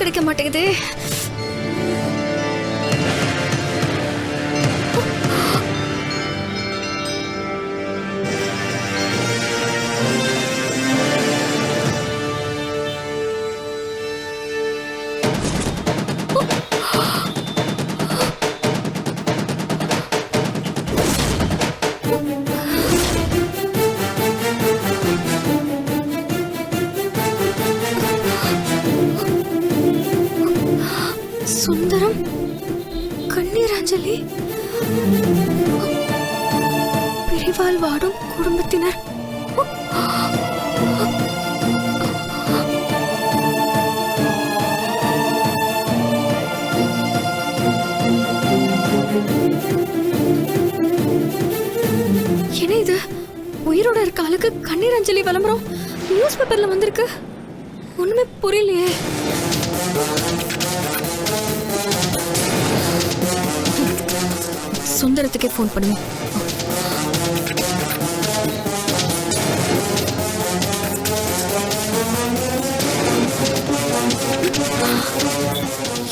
கிடைக்க மாட்டேங்குது. சொல்லி. பிரிவால் வாடும் குடும்பத்தினர். என்ன இது? உயிரோட இருக்க ஆளுக்கு கண்ணீர் அஞ்சலி விளம்பரம்? நியூஸ் பேப்பர்ல வந்திருக்கு. ஒண்ணுமே புரியலையே. சுந்தரத்துக்கே ஃபோன் பண்ணுவோம்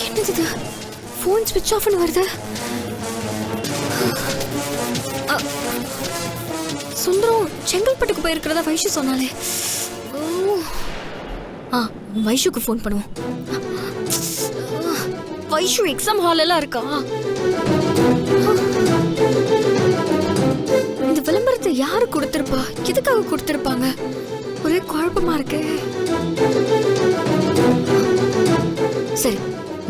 என்னது இது? ஃபோன் ஸ்விட்ச் ஆஃப்னு வருது. சுந்தரம் செங்கல்பட்டுக்கு போயிருக்கிறதா வைஷு சொன்னாலே. ஓ. ஆ வைஷுக்கு ஃபோன் பண்ணுவோம். வைஷு எக்ஸாம் ஹால் எல்லாம் இருக்கா? யாரு கொடுத்திருப்பா? எதுக்காக கொடுத்திருப்பாங்க? ஒரே குழப்பமா இருக்கு. சரி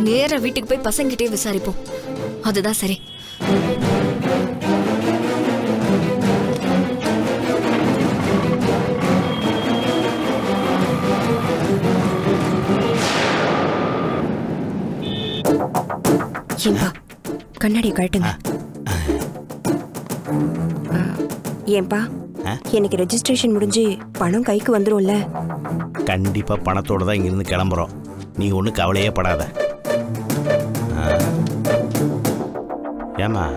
நேரா வீட்டுக்கு போய் பசங்கிட்டே விசாரிப்போம். அதுதான் சரி. கண்ணாடி கழட்டுங்க. ஏன்பா? எனக்கு ரெஜிஸ்ட்ரேஷன் முடிஞ்சு பணம் கைக்கு வந்துரும்ல. கண்டிப்பா பணத்தோட தான் இங்கிருந்து கிளம்புறோம். நீ ஒன்றும் கவலையே படாத. ஆ. ஏம்மா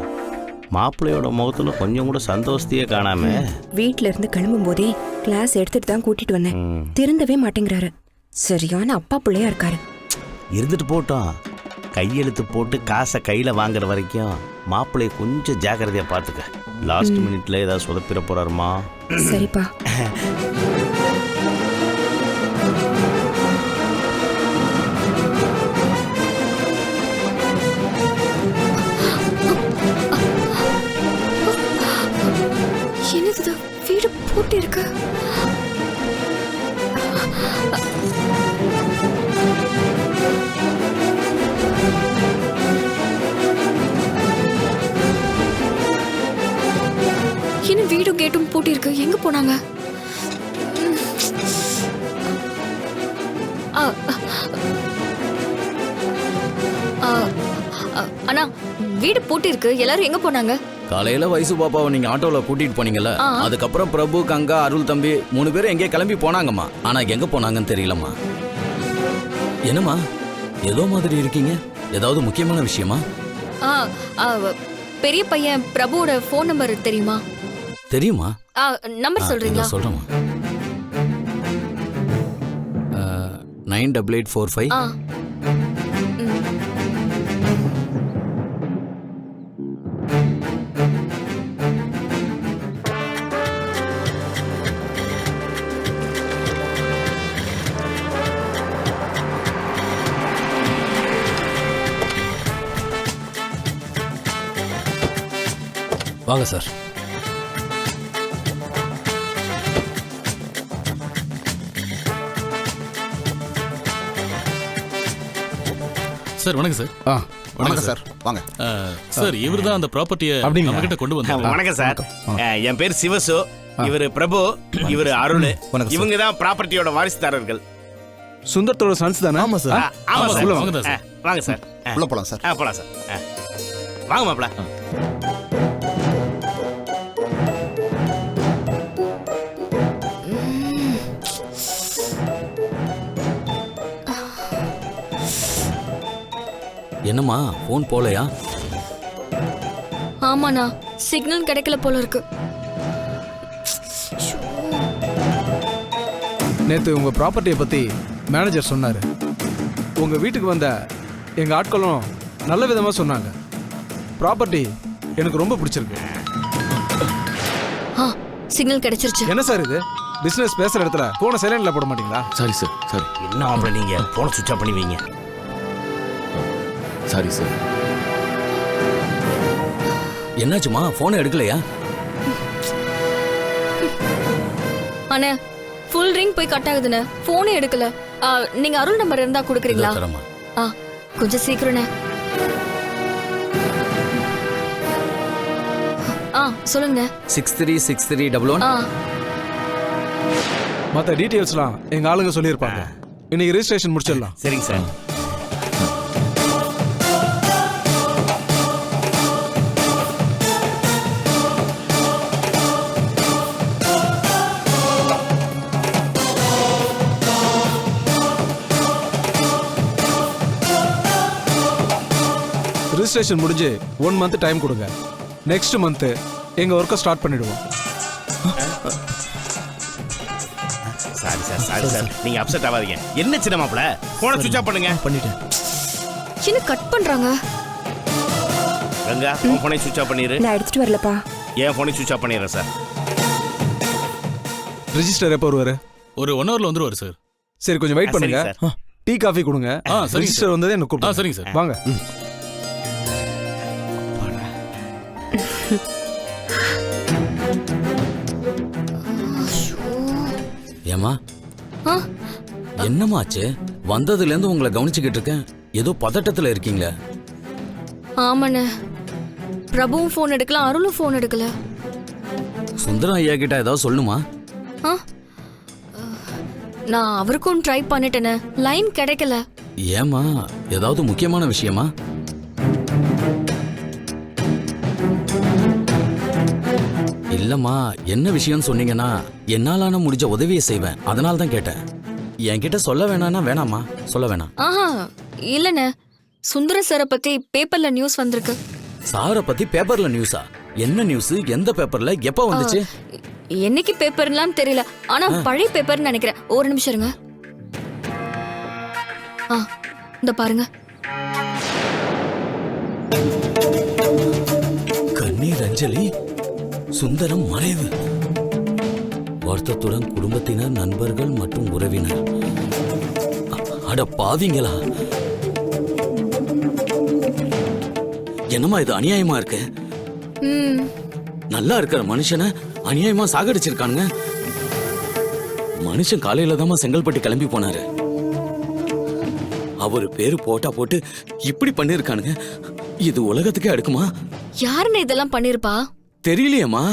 மாப்பிள்ளையோட முகத்துல கொஞ்சம் கூட சந்தோஷத்தையே காணாம? வீட்ல இருந்து கிளம்பும் போதே கிளாஸ் எடுத்துட்டு தான் கூட்டிட்டு வந்தேன். திருந்தவே மாட்டேங்கிறாரு. சரியான அப்பா பிள்ளையா இருக்காரு. இருந்துட்டு போட்டோம். கையெழுத்து போட்டு காசை கையில் வாங்குற வரைக்கும் மாப்பிள்ளைய கொஞ்சம் ஜாக்கிரதையா பார்த்துக்க. லாஸ்ட் மினிட்ல ஏதாவது சொதப்பிட போறாருமா? சரிப்பா. என்னது? வீடு பூட்டி இருக்கு பூட்டி இருக்கு எங்க போனாங்க? ஆ, ஆ, ஆ, அண்ணா வீடு பூட்டி இருக்கு எல்லாரும் எங்க போனாங்க? காலையில வயசு பாப்பாவை நீங்க ஆட்டோல கூட்டிட்டு போனீங்கல்ல. அதுக்கப்புறம் பிரபு கங்கா அருள் தம்பி மூணு பேரும் எங்கேயோ கிளம்பி போனாங்கம்மா. ஆனா எங்க போனாங்கன்னு தெரியலம்மா. என்னம்மா ஏதோ மாதிரி இருக்கீங்க? ஏதாவது முக்கியமான விஷயமா? பெரிய பையன் பிரபுவோட ஃபோன் நம்பர் தெரியுமா? தெரியுமா? நம்பர் சொல்றீங்களா? சொல்றேம்மா. Nine double eight four five. வாங்க சார். சார் வணக்கம் சார். ஆ வணக்கம் சார். வாங்க. சார் இவர் தான் அந்த ப்ராப்பர்ட்டியை? நம்ம கிட்ட கொண்டு வந்தாங்க வணக்கம் சார். என் பேர் சிவசு. இவர் பிரபு இவர் அருள். வணக்கம் இவங்க தான் ப்ராப்பர்ட்டியோட வாரிசுதாரர்கள். சுந்தரத்தோட சன்ஸ் தானே? ஆமா ஆ, ஆமா சார். வாங்க சார். வாங்க சார். உள்ள போலாம் சார். போலாம் சார். வாங்க மாப்ள என்னம்மா ஃபோன் போலையா? ஆமாண்ணா சிக்னல் கிடைக்கல போல இருக்கு. நேத்து உங்க ப்ராப்பர்ட்டியை பத்தி மேனேஜர் சொன்னாரு. உங்க வீட்டுக்கு வந்த எங்க ஆட்களும் நல்ல விதமா சொன்னாங்க. ப்ராப்பர்ட்டி எனக்கு ரொம்ப பிடிச்சிருக்கு. ஆ சிக்னல் கிடைச்சிருச்சு. என்ன சார் இது? பிசினஸ் பேசுற இடத்துல போன சைலண்ட்ல போட மாட்டீங்களா? சாரி சார் சாரி என்ன மாப்பிள்ள நீங்க? போன சுவிட்ச் ஆஃப் பண்ணி வைங்க. சாரி சார் என்னாச்சுமா? போனை எடுக்கலையா? அண்ணே ஃபுல் ரிங் போய் கட் ஆகுதுண்ணே. போனே எடுக்கல. நீங்க அருள் நம்பர் இருந்தா கொடுக்குறீங்களா. ஆ கொஞ்சம் சீக்கிரம்ண்ணே ஆ சொல்லுங்க six three six three double one ஆ. மற்ற டீட்டெயில்ஸ்லாம் எங்க ஆளுங்க சொல்லியிருப்பாங்க. இன்னைக்கு ரெஜிஸ்ட்ரேஷன் முடிச்சிடலாம். சரிங்க சார் ரெஜிஸ்ட்ரேஷன் முடிஞ்சு ஒன் மந்த் டைம் கொடுங்க. நெக்ஸ்ட் மந்த் எங்க ஒர்க்கை ஸ்டார்ட் பண்ணிடுவோம். சாரி சார் சாரி சார் நீங்க அப்செட் ஆகாதீங்க. என்ன சின்ன மாப்பிள்ள போன சுவிட்ச் ஆஃப் பண்ணுங்க. பண்ணிட்டேன். என்ன கட் பண்றாங்க? கங்கா உன் போனை சுவிட்ச் ஆஃப் பண்ணிடு நான் எடுத்துட்டு வரலப்பா. என் போனை சுவிட்ச் ஆஃப் பண்ணிடுறேன் சார் ரெஜிஸ்டர் எப்போ வருவாரு? ஒரு ஒன் ஹவர்ல வந்துருவாரு சார் சரி கொஞ்சம் வெயிட் பண்ணுங்க. டீ காஃபி கொடுங்க. ரெஜிஸ்டர். வந்ததே என்ன ஆ கூப்பிடுங்க. சரிங்க சார் வாங்க. ஏமா என்னமாச்சு வந்ததுல இருந்து உங்களை கவனிச்சுக்கிட்டு இருக்கேன். ஏதோ பதட்டத்துல இருக்கீங்களே. ஆமாண்ணே. பிரபுவும் ஃபோன் எடுக்கல அருளும் ஃபோன் எடுக்கல. சுந்தரம் ஐயா கிட்ட ஏதாவது சொல்லுமா? நான் அவருக்கும் ட்ரை பண்ணிட்டேனே. லைன் கிடைக்கல. ஏமா ஏதாவது முக்கியமான விஷயமா? இல்லம்மா என்ன விஷயம்னு சொன்னீங்கன்னா என்னாலான முடிஞ்ச உதவியை செய்வேன். அதனால தான் கேட்டேன். என்கிட்ட சொல்ல வேணாம்னா வேணாமா சொல்ல வேணாம். ஆஹா இல்லண்ணே. சுந்தர சாரை பத்தி பேப்பர்ல நியூஸ் வந்திருக்கு. சாரை பத்தி பேப்பர்ல நியூஸா என்ன நியூஸ் எந்த பேப்பர்ல? எப்ப வந்துச்சு? என்னைக்கு பேப்பர்லாம் தெரியல. ஆனா பழைய பேப்பர்னு நினைக்கிறேன். ஒரு நிமிஷம் இருங்க. ஆ இந்த பாருங்க. கண்ணீர் அஞ்சலி சுந்தரம் மறைவு. வருத்தத்துடன் குடும்பத்தினர் நண்பர்கள் மற்றும் உறவினர். அட பாவிங்களா. என்னம்மா இது அநியாயமா இருக்கு? நல்லா இருக்கிற மனுஷனை அநியாயமா சாகடிச்சிருக்கானுங்க. மனுஷன் காலையில தான் செங்கல்பட்டு கிளம்பி போனாரு. அவரு பேரு போட்டா போட்டு இப்படி பண்ணிருக்கானுங்க. இது உலகத்துக்கே அடுக்குமா? யாருன்னு இதெல்லாம் பண்ணிருப்பா? தெரியலையேம்மா.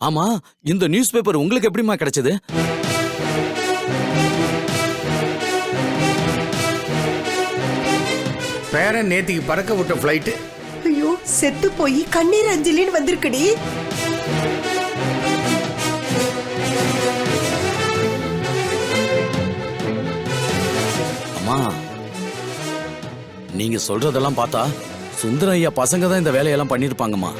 ஆமா இந்த நியூஸ் பேப்பர் உங்களுக்கு எப்படிம்மா கிடைச்சது? பேரன் நேத்திக்கு பறக்க விட்ட ஃப்ளைட்டு ஐயோ செத்து போய் கண்ணீர் அஞ்சலின்னு வந்திருக்குடி. அம்மா நீங்க சொல்றதெல்லாம் பார்த்தா சுந்தர ஐயா பசங்க தான் இந்த வேலையெல்லாம் பண்ணிருப்பாங்கம்மா.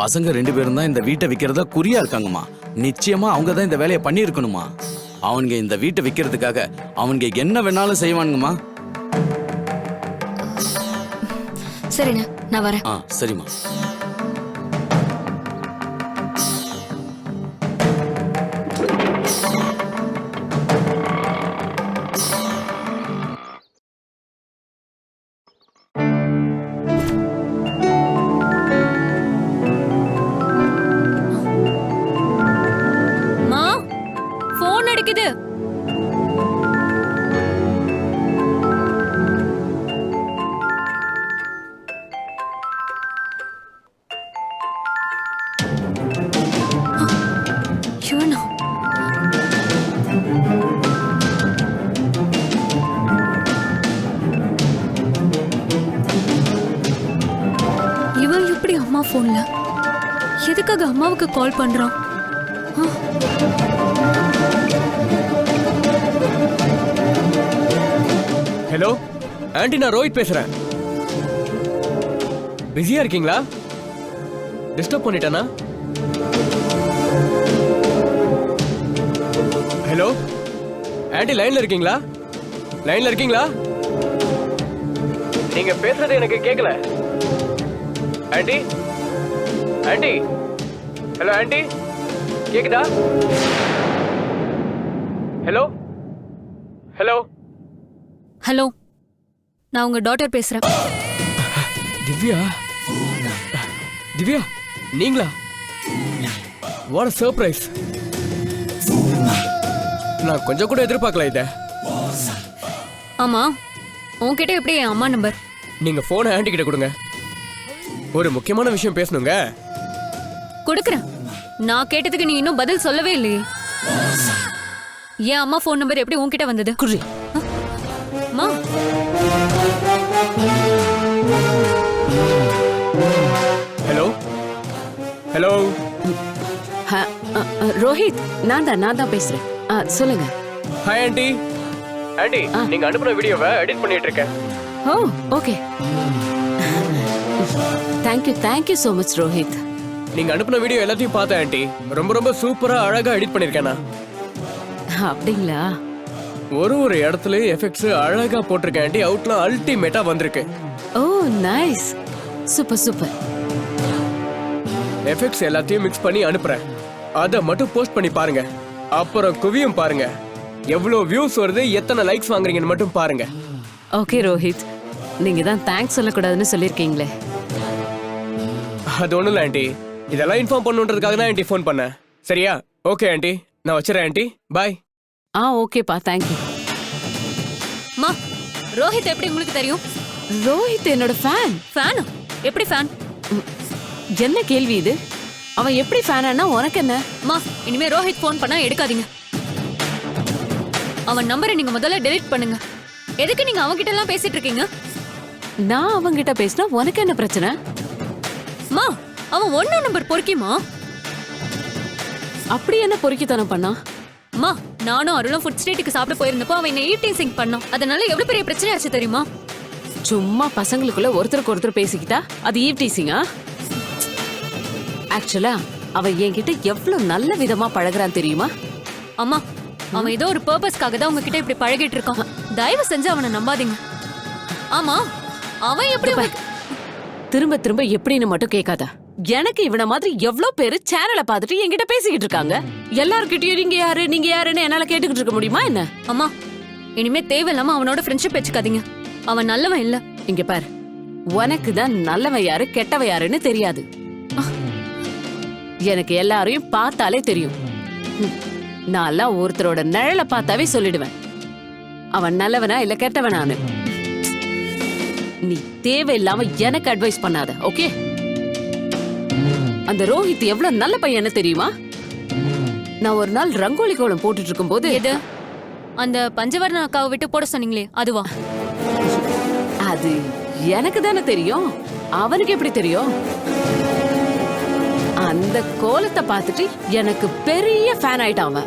பசங்க ரெண்டு பேரும் தான் இந்த வீட்டை விற்கிறத குறியா இருக்காங்கம்மா. நிச்சயமா அவங்க தான் இந்த வேலையை பண்ணியிருக்கணுமா அவனுங்க இந்த வீட்டை விற்கிறதுக்காக அவனுங்க என்ன வேணாலும் செய்வானுங்கம்மா. சரிண்ணே நான் வரேன். ஆ சரிம்மா. கிடைக்குது. இவன் எப்படி அம்மா போன்ல எதுக்காக அம்மாவுக்கு கால் பண்றான்? ஹலோ? ஆண்டி நான் ரோஹித் பேசுகிறேன் பிஸியாக இருக்கீங்களா? Disturb பண்ணிட்டேண்ணா hello? ஆண்டி லைனில் இருக்கீங்களா? லைனில் இருக்கீங்களா? நீங்கள் பேசுறது எனக்கு கேட்கல ஆண்டி? ஆண்டி? Hello aunty? கேக்குதா? ஹலோ? ஹலோ? ஹலோ நான் உங்க டாட்டர் பேசுறேன். திவ்யா? திவ்யா நீங்களா? வாட் சர்ப்ரைஸ் நான் கொஞ்சம் கூட எதிர்பார்க்கல இத. ஆமா உன்கிட்ட எப்படி என் அம்மா நம்பர் நீங்க போனை ஆண்டி கிட்ட கொடுங்க. ஒரு முக்கியமான விஷயம் பேசணுங்க. கொடுக்குறேன். நான் கேட்டதுக்கு நீ இன்னும் பதில் சொல்லவே இல்லையே. என் அம்மா ஃபோன் நம்பர் எப்படி உன்கிட்ட வந்தது? குடி ரோஹித் நான் தான் நான் தான் பேசுறேன். ஆ, சொல்லுங்க. ஹாய் ஆண்டி ஆண்டி நீங்க அனுப்புன வீடியோவை எடிட் பண்ணிட்டு இருக்கேன். ஓ okay. Thank you thank you so much Rohit. நீங்க அனுப்புன வீடியோ எல்லாத்தையும் பார்த்தேன் ஆண்டி ரொம்ப ரொம்ப சூப்பரா அழகா எடிட் பண்ணிருக்கேனா அப்படிங்களா? ஒரு ஒரு இடத்துலயும் எஃபெக்ட்ஸ் அழகா போட்டிருக்கேன் ஆண்டி அவுட்லாம் அல்டிமேட்டா வந்திருக்கு. Oh nice super super effects எல்லாத்தையும் மிக்ஸ் பண்ணி அனுப்புறேன். அதை மட்டும் போஸ்ட் பண்ணி பாருங்க. அப்புறம் குவியும் பாருங்க. எவ்வளவு வியூஸ் வருது எத்தனை லைக்ஸ் வாங்குறீங்கன்னு மட்டும் பாருங்க. ஓகே ரோஹித் நீங்க தான் தேங்க்ஸ் சொல்லக்கூடாதுன்னு சொல்லியிருக்கீங்களே. அது ஒண்ணும் இல்ல ஆண்டி இதெல்லாம் இன்ஃபார்ம் பண்ணுன்றதுக்காக தான் ஆண்டி ஃபோன் பண்ணேன் சரியா? ஓகே ஆண்டி நான் வச்சுறேன் ஆண்டி பாய் ஆ ஓகேப்பா தேங்க்யூ அம்மா ரோஹித் எப்படி உங்களுக்கு தெரியும்? ரோஹித் என்னோட ஃபேன் ஃபேனா எப்படி ஃபேன் என்ன கேள்வி இது? அவன் எப்படி ஃபேனா உனக்கு என்ன? அம்மா இனிமே ரோஹித் ஃபோன் பண்ணா எடுக்காதீங்க. அவன் நம்பரை நீங்க முதல்ல டெலீட் பண்ணுங்க. எதுக்கு நீங்க அவன்கிட்ட எல்லாம் பேசிட்டு இருக்கீங்க? நான் அவங்கிட்ட பேசினா உனக்கு என்ன பிரச்சனை? அம்மா அவன் ஒன்னா நம்பர் பொறுக்கிமா அப்படி என்ன பொறுக்கித்தனம் பண்ணா? அம்மா நானும் அருளும் ஃபுட் ஸ்ட்ரீட்டுக்கு சாப்பிட போயிருந்தப்போ அவன் என்ன ஈட்டிங் சிங் பண்ணான். அதனால எவ்வளவு பெரிய பிரச்சனை ஆச்சு தெரியுமா? சும்மா பசங்களுக்குள்ள ஒருத்தருக்கு ஒருத்தர் பேசிக்கிட்டா? அது ஈவ் டீசிங்கா ஆக்சுவலா அவன் என்கிட்ட எவ்வளவு நல்ல விதமா பழகுறான் தெரியுமா? அம்மா அவன் ஏதோ ஒரு பர்பஸ்க்காக தான் உங்ககிட்ட இப்படி பழகிட்டு இருக்கான். தயவு செஞ்சு அவனை நம்பாதீங்க. ஆமா அவன் எப்படி திரும்ப திரும்ப எப்படின்னு மட்டும் கேட்காத. எனக்கு இவன மாதிரி எவ்வளவு பேரு சேனலை பார்த்துட்டு என்கிட்ட பேசிக்கிட்டு இருக்காங்க? எல்லார்கிட்டயும் நீங்க யாரு நீங்க யாருன்னு என்னால கேட்டுக்கிட்டு இருக்க முடியுமா என்ன? அம்மா இனிமே தேவையில்லாம அவனோட ஃப்ரெண்ட்ஷிப் வச்சுக்காதீங்க. அவன் நல்லவன் இல்ல. இங்க பாரு உனக்கு தான் நல்லவன் யாரு கெட்டவன் யாருன்னு தெரியாது. எனக்கு எல்லாரையும் பார்த்தாலே தெரியும். நான்லாம் ஒருத்தரோட நிழலை பார்த்தாவே சொல்லிடுவேன். அவன் நல்லவனா இல்ல கெட்டவனான்னு. நீ தேவையில்லாம எனக்கு அட்வைஸ் பண்ணாத ஓகே அந்த ரோஹித் எவ்வளவு நல்ல பையன் தெரியுமா? நான் ஒரு நாள் ரங்கோலி கோலம் போட்டுட்டு இருக்கும்போது எது? அந்த பஞ்சவர்ண அக்காவை விட்டு போட சொன்னீங்களே அதுவா? அது எனக்கு தானே தெரியும். அவனுக்கு எப்படி தெரியும்? அந்த கோலத்தை பார்த்துட்டு எனக்கு பெரிய ஃபேன் ஆயிட்டான் அவன்.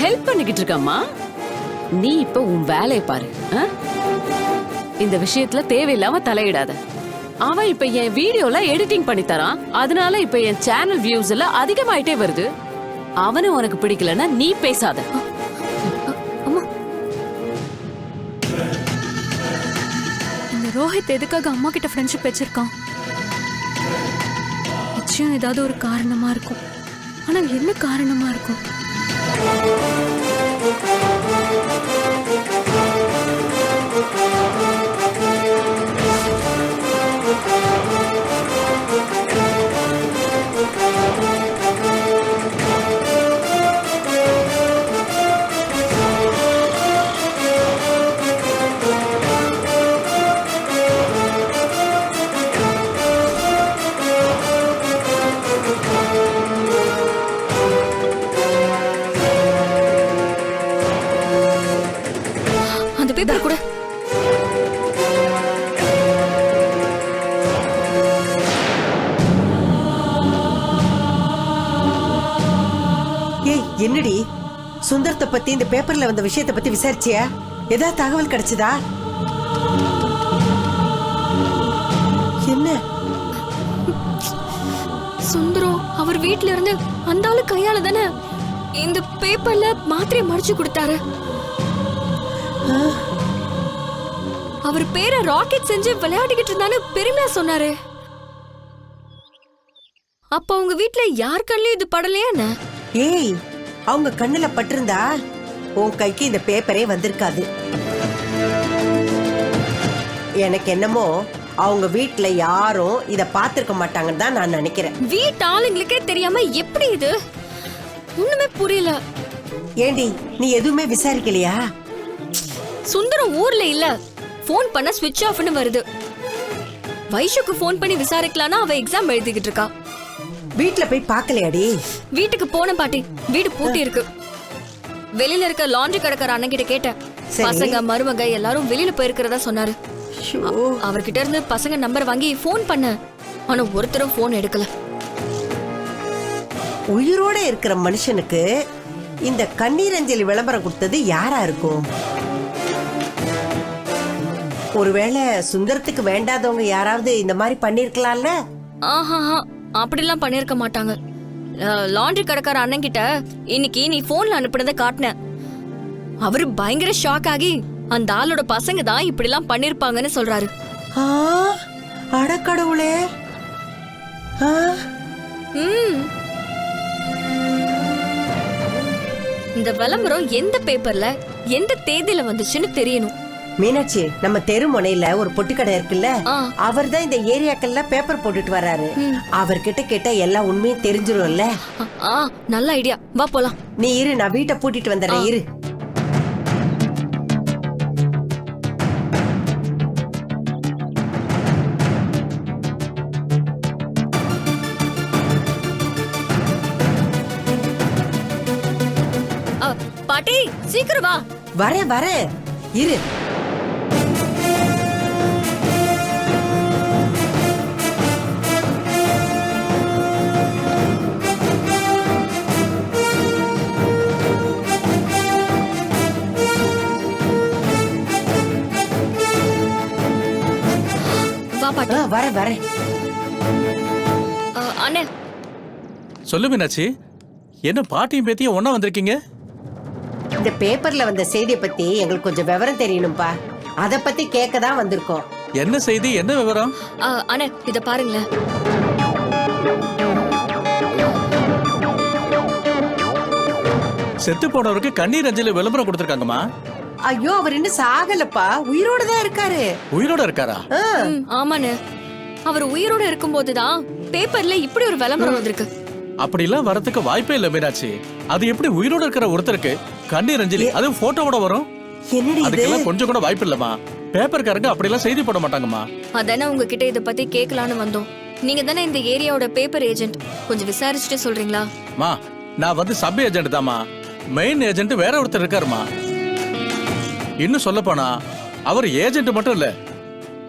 ஹெல்ப் பண்ணிக்கிட்டு இருக்கம்மா நீ இப்ப உன் வேலையை பாரு ஆ? இந்த விஷயத்துல தேவையில்லாம தலையிடாத. அவன் இப்ப என் வீடியோல எடிட்டிங் பண்ணி தரான். அதனால இப்ப என் சேனல் வியூஸ் எல்லாம் அதிகமாயிட்டே வருது. அவனு உனக்கு பிடிக்கலன்னா நீ பேசாத. அம்மா. ரோஹித் எதுக்காக அம்மா கிட்ட ஃப்ரெண்ட்ஷிப் வச்சிருக்கான்? விஷயம் ஏதாவது ஒரு காரணமா இருக்கும். ஆனா என்ன காரணமா இருக்கும்? பேப்பர் கூட. ஏய் என்னடி? சுந்தரத்தை பத்தி இந்த பேப்பர்ல வந்த விஷயத்தை பத்தி விசாரிச்சியா? ஏதாவது தகவல் கிடைச்சதா? என்ன? சுந்தரம் அவர் வீட்ல இருந்து அந்த ஆளு கையால தானே இந்த பேப்பர்ல மாத்திரை மடிச்சு கொடுத்தாரு? அவர் பேரை ராக்கெட் செஞ்சு விளையாடிக்கிட்டு இருந்தான்னு பெருமையா சொன்னாரு. அப்ப உங்க வீட்ல யார் கண்லயும் இது படலையா என்ன? ஏய் அவங்க கண்ணுல பட்டிருந்தா உன் கைக்கு இந்த பேப்பரே வந்திருக்காது. எனக்கு என்னமோ அவங்க வீட்ல யாரும் இத பாத்திருக்க மாட்டாங்கன்னு தான் நான் நினைக்கிறேன். வீட்டு ஆளுங்களுக்கே தெரியாம எப்படி இது? ஒண்ணுமே புரியல. ஏண்டி நீ எதுவுமே விசாரிக்கலையா? சுந்தரம் ஊர்ல இல்ல. ஃபோன் பண்ண ஸ்விட்ச் ஆஃப்னு வருது. வைஷுக்கு ஃபோன் பண்ணி விசாரிக்கலாம்னா அவ எக்ஸாம் எழுதிக்கிட்டு இருக்கா. வீட்ல போய் பார்க்கலையாடி? வீட்டுக்கு போன பாட்டி. வீடு பூட்டி இருக்கு. வெளியில இருக்க லாண்ட்ரி கடைக்கார அண்ணன் கிட்ட கேட்டேன். பசங்க மருமக எல்லாரும் வெளியில போயிருக்கிறதா சொன்னாரு. அவர்கிட்ட இருந்து பசங்க நம்பர் வாங்கி ஃபோன் பண்ண ஆனா ஒருத்தரும் ஃபோன் எடுக்கல. உயிரோட இருக்கிற மனுஷனுக்கு இந்த கண்ணீர் அஞ்சலி விளம்பரம் கொடுத்தது யாரா இருக்கும்? ஒருவேளை சுந்தரத்துக்கு வேண்டாதவங்க யாராவது இந்த மாதிரி பண்ணிருக்கலாம்ல? ஆஹா அப்படிலாம் பண்ணிருக்க மாட்டாங்க. லாண்ட்ரி கடைக்கார அண்ணன் கிட்ட இன்னைக்கு நீ போன்ல அனுப்புனதை காட்டினேன். அவரு பயங்கர ஷாக் ஆகி அந்த ஆளோட பசங்க தான் இப்படிலாம் பண்ணிருப்பாங்கன்னு சொல்றாரு. அடக்கடவுளே. இந்த விளம்பரம் எந்த பேப்பர்ல எந்த தேதியில வந்துச்சுன்னு தெரியணும். மீனாட்சி நம்ம தெரு முனையில ஒரு பொட்டி கடை இருக்குல்ல. அவர் தான் இந்த ஏரியாக்கள்ல பேப்பர் போட்டுட்டு வர்றாரு அவர்கிட்ட கேட்டா எல்லா உண்மையும் தெரிஞ்சிரும்ல? நல்ல ஐடியா. வா போலாம். நீ இரு நான் வீட்டை பூட்டிட்டு வந்துடுறேன். இரு. பாட்டி சீக்கிரம் வா. வரேன் வரேன். இரு. பாட்டி. வரேன் வரேன். அண்ணே. சொல்லு மீனாட்சி என்ன பாட்டியும் பேத்தியும் ஒண்ணா வந்திருக்கீங்க? இந்த பேப்பர்ல வந்த செய்தியை பத்தி எங்களுக்கு கொஞ்சம் விவரம் தெரியணும்பா. அத பத்தி கேட்க தான் வந்திருக்கோம். என்ன செய்தி? என்ன விவரம்? ஆ, அண்ணே இத பாருங்களேன். செத்து போனவருக்கு கண்ணீர் அஞ்சலி விளம்பரம் கொடுத்துருக்காங்கம்மா. ஐயோ அவர் இன்னும் சாகலப்பா. உயிரோட தான் இருக்காரு. உயிரோட இருக்காரா? ஆமாண்ணே. அவர் உயிரோட இருக்கும்போதுதான் பேப்பர்ல இப்படி ஒரு விளம்பரம் வந்திருக்கு. அப்படிலாம் வரதுக்கு வாய்ப்பே இல்ல மீனாட்சி. அது எப்படி உயிரோட இருக்கிற ஒருத்தருக்கு கண்ணீர் அஞ்சலி அது போட்டோவோட வரும்? அதுக்கெல்லாம் கொஞ்சம் கூட வாய்ப்பு இல்லம்மா. பேப்பர்காரங்க அப்படிலாம் செய்தி போட மாட்டாங்கம்மா. அதானே உங்ககிட்ட இத பத்தி கேட்கலான்னு வந்தோம். நீங்க தானே இந்த ஏரியாவோட பேப்பர் ஏஜென்ட். கொஞ்சம் விசாரிச்சுட்டு சொல்றீங்களா? மா நான் வந்து சப் ஏஜென்ட் தாம்மா. மெயின் ஏஜென்ட் வேற ஒருத்தர் இருக்காருமா இன்னும் சொல்ல போனா அவர் ஏஜென்ட் மட்டும் இல்ல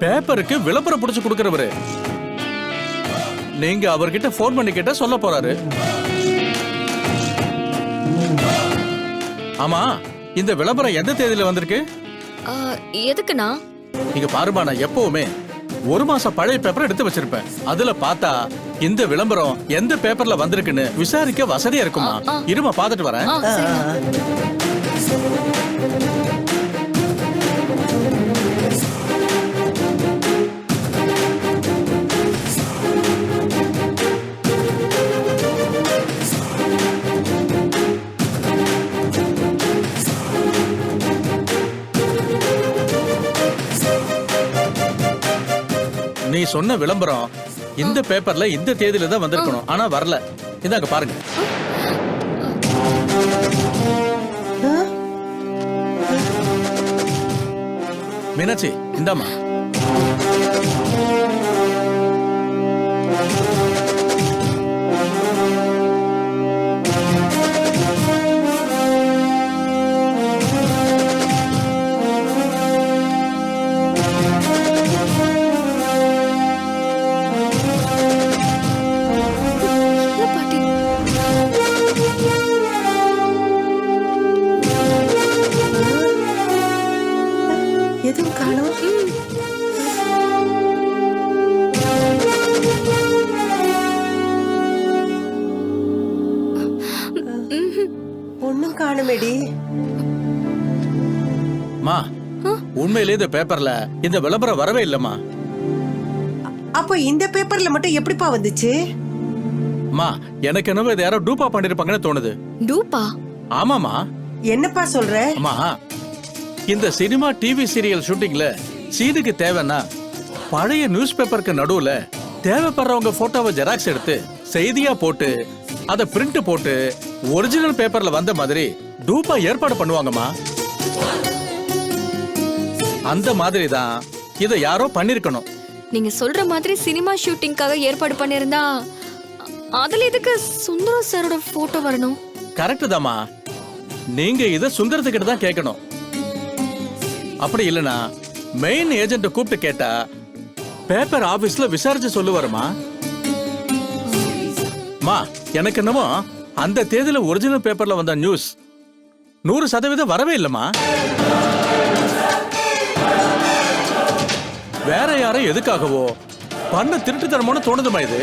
பேப்பருக்கு விளம்பரம் புடிச்சு கொடுக்கறவரு. நீங்க அவர்கிட்ட ஃபோன் பண்ணி கேட்டா சொல்ல போறாரு. ஆமா இந்த விளம்பரம் எந்த தேதியில வந்திருக்கு? எதுக்குண்ணா? நீங்க பாருமா நான் எப்பவுமே ஒரு மாசம் பழைய பேப்பர் எடுத்து வச்சிருப்பேன். அதுல பார்த்தா இந்த விளம்பரம் எந்த பேப்பர்ல வந்திருக்குன்னு விசாரிக்க வசதியா இருக்குமா. இருமா பார்த்துட்டு வரேன். நீ சொன்ன விளம்பரம் இந்த பேப்பர்ல இந்த தேதியில தான் வந்திருக்கணும். ஆனா வரல. இதாங்க பாருங்க. மீனாட்சி இந்தாம்மா. காணுமேடி. மா உண்மையிலேயே இந்த பேப்பர்ல இந்த விளம்பரம் வரவே இல்லம்மா. அப்போ இந்த பேப்பர்ல மட்டும் எப்படிப்பா வந்துச்சு? மா எனக்கு என்னவோ இதை யாரோ டூப்பா பண்ணிருப்பாங்கன்னு தோணுது. டூப்பா? ஆமாமா என்னப்பா சொல்ற? அம்மா இந்த சினிமா டிவி சீரியல் ஷூட்டிங்ல சீனுக்கு தேவைன்னா பழைய நியூஸ் பேப்பருக்கு நடுவுல தேவைப்படுறவங்க போட்டோவை ஜெராக்ஸ் எடுத்து செய்தியா போட்டு அதை பிரிண்ட் போட்டு ஒரிஜினல் பேப்பர்ல வந்த மாதிரி டூப்பா ஏற்பாடு பண்ணுவாங்கம்மா. அந்த மாதிரி தான் இதை யாரோ பண்ணிருக்கணும். நீங்க சொல்ற மாதிரி சினிமா ஷூட்டிங்காக ஏற்பாடு பண்ணிருந்தா அதுல எதுக்கு சுந்தரம் சாரோட போட்டோ வரணும்? கரெக்ட் தாம்மா. நீங்க இத சுந்தரத்துக்கிட்ட தான் கேட்கணும். அப்படி இல்லனா மெயின் ஏஜென்ட் கூப்பிட்டு கேட்டா பேப்பர் ஆபீஸ்ல விசாரிச்சு சொல்லுவாருமா மா எனக்கு என்னமோ அந்த தேதியில ஒரிஜினல் பேப்பர்ல வந்த நியூஸ் நூறு சதவீதம் வரவே இல்லைம்மா. வேற யாரோ எதுக்காகவோ பண்ண திருட்டுத்தனமோன்னு தோணுதுமா இது.